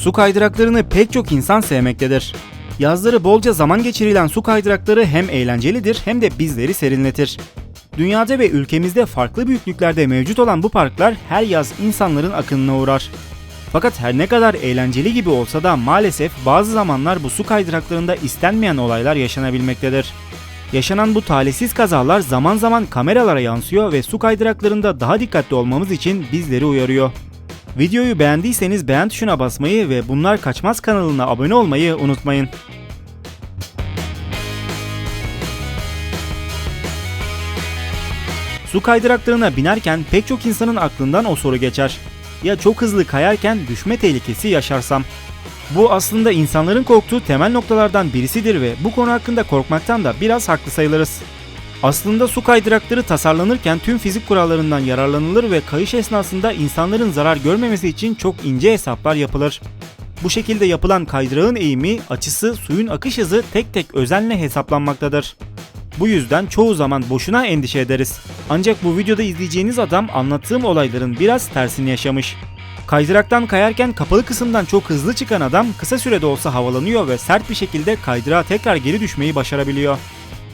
Su kaydıraklarını pek çok insan sevmektedir. Yazları bolca zaman geçirilen su kaydırakları hem eğlencelidir hem de bizleri serinletir. Dünyada ve ülkemizde farklı büyüklüklerde mevcut olan bu parklar her yaz insanların akınına uğrar. Fakat her ne kadar eğlenceli gibi olsa da maalesef bazı zamanlar bu su kaydıraklarında istenmeyen olaylar yaşanabilmektedir. Yaşanan bu talihsiz kazalar zaman zaman kameralara yansıyor ve su kaydıraklarında daha dikkatli olmamız için bizleri uyarıyor. Videoyu beğendiyseniz beğen tuşuna basmayı ve Bunlar Kaçmaz kanalına abone olmayı unutmayın. Su kaydıraklarına binerken pek çok insanın aklından o soru geçer. Ya çok hızlı kayarken düşme tehlikesi yaşarsam? Bu aslında insanların korktuğu temel noktalardan birisidir ve bu konu hakkında korkmaktan da biraz haklı sayılırız. Aslında su kaydırakları tasarlanırken tüm fizik kurallarından yararlanılır ve kayış esnasında insanların zarar görmemesi için çok ince hesaplar yapılır. Bu şekilde yapılan kaydırağın eğimi, açısı, suyun akış hızı tek tek özenle hesaplanmaktadır. Bu yüzden çoğu zaman boşuna endişe ederiz. Ancak bu videoda izleyeceğiniz adam anlattığım olayların biraz tersini yaşamış. Kaydıraktan kayarken kapalı kısımdan çok hızlı çıkan adam kısa sürede olsa havalanıyor ve sert bir şekilde kaydırağa tekrar geri düşmeyi başarabiliyor.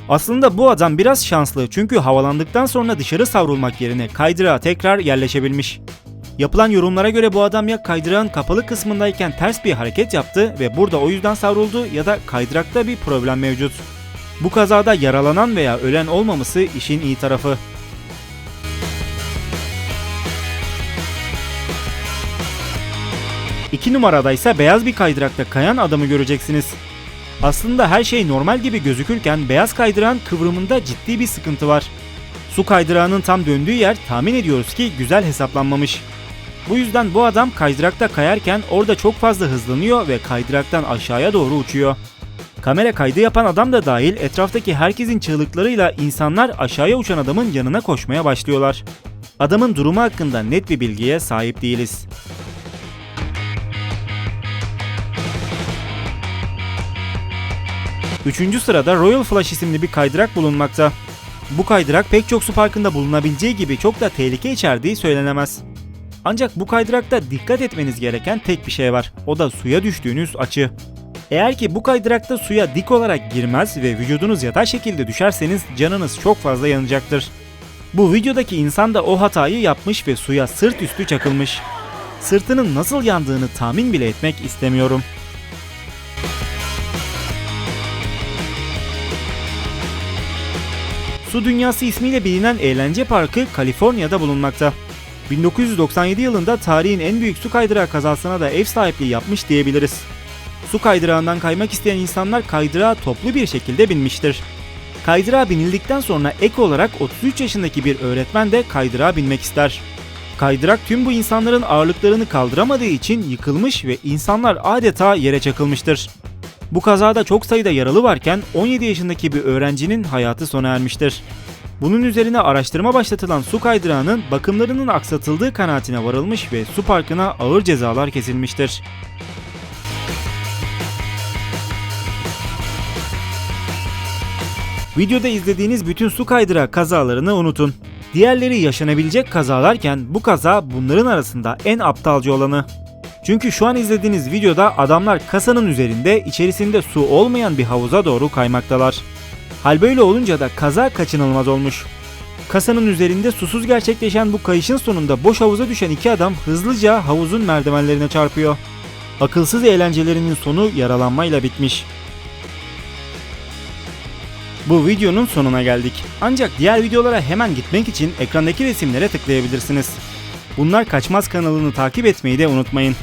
Aslında bu adam biraz şanslı çünkü havalandıktan sonra dışarı savrulmak yerine kaydırağa tekrar yerleşebilmiş. Yapılan yorumlara göre bu adam ya kaydırağın kapalı kısmındayken ters bir hareket yaptı ve burada o yüzden savruldu ya da kaydırakta bir problem mevcut. Bu kazada yaralanan veya ölen olmaması işin iyi tarafı. İki numarada ise beyaz bir kaydırakta kayan adamı göreceksiniz. Aslında her şey normal gibi gözükürken beyaz kaydırağın kıvrımında ciddi bir sıkıntı var. Su kaydırağının tam döndüğü yer tahmin ediyoruz ki güzel hesaplanmamış. Bu yüzden bu adam kaydırakta kayarken orada çok fazla hızlanıyor ve kaydıraktan aşağıya doğru uçuyor. Kamera kaydı yapan adam da dahil etraftaki herkesin çığlıklarıyla insanlar aşağıya uçan adamın yanına koşmaya başlıyorlar. Adamın durumu hakkında net bir bilgiye sahip değiliz. Üçüncü sırada Royal Flush isimli bir kaydırak bulunmakta. Bu kaydırak pek çok su parkında bulunabileceği gibi çok da tehlike içerdiği söylenemez. Ancak bu kaydırakta dikkat etmeniz gereken tek bir şey var. O da suya düştüğünüz açı. Eğer ki bu kaydırakta suya dik olarak girmez ve vücudunuz yatay şekilde düşerseniz canınız çok fazla yanacaktır. Bu videodaki insan da o hatayı yapmış ve suya sırt üstü çakılmış. Sırtının nasıl yandığını tahmin bile etmek istemiyorum. Su Dünyası ismiyle bilinen eğlence parkı Kaliforniya'da bulunmakta. 1997 yılında tarihin en büyük su kaydırağı kazasına da ev sahipliği yapmış diyebiliriz. Su kaydırağından kaymak isteyen insanlar kaydırağa toplu bir şekilde binmiştir. Kaydırağa binildikten sonra ek olarak 33 yaşındaki bir öğretmen de kaydırağa binmek ister. Kaydırak tüm bu insanların ağırlıklarını kaldıramadığı için yıkılmış ve insanlar adeta yere çakılmıştır. Bu kazada çok sayıda yaralı varken 17 yaşındaki bir öğrencinin hayatı sona ermiştir. Bunun üzerine araştırma başlatılan su kaydırağının bakımlarının aksatıldığı kanaatine varılmış ve su parkına ağır cezalar kesilmiştir. Videoda izlediğiniz bütün su kaydırağı kazalarını unutun. Diğerleri yaşanabilecek kazalarken bu kaza bunların arasında en aptalca olanı. Çünkü şu an izlediğiniz videoda adamlar kasanın üzerinde içerisinde su olmayan bir havuza doğru kaymaktalar. Hal böyle olunca da kaza kaçınılmaz olmuş. Kasanın üzerinde susuz gerçekleşen bu kayışın sonunda boş havuza düşen iki adam hızlıca havuzun merdivenlerine çarpıyor. Akılsız eğlencelerinin sonu yaralanmayla bitmiş. Bu videonun sonuna geldik. Ancak diğer videolara hemen gitmek için ekrandaki resimlere tıklayabilirsiniz. Bunlar Kaçmaz kanalını takip etmeyi de unutmayın.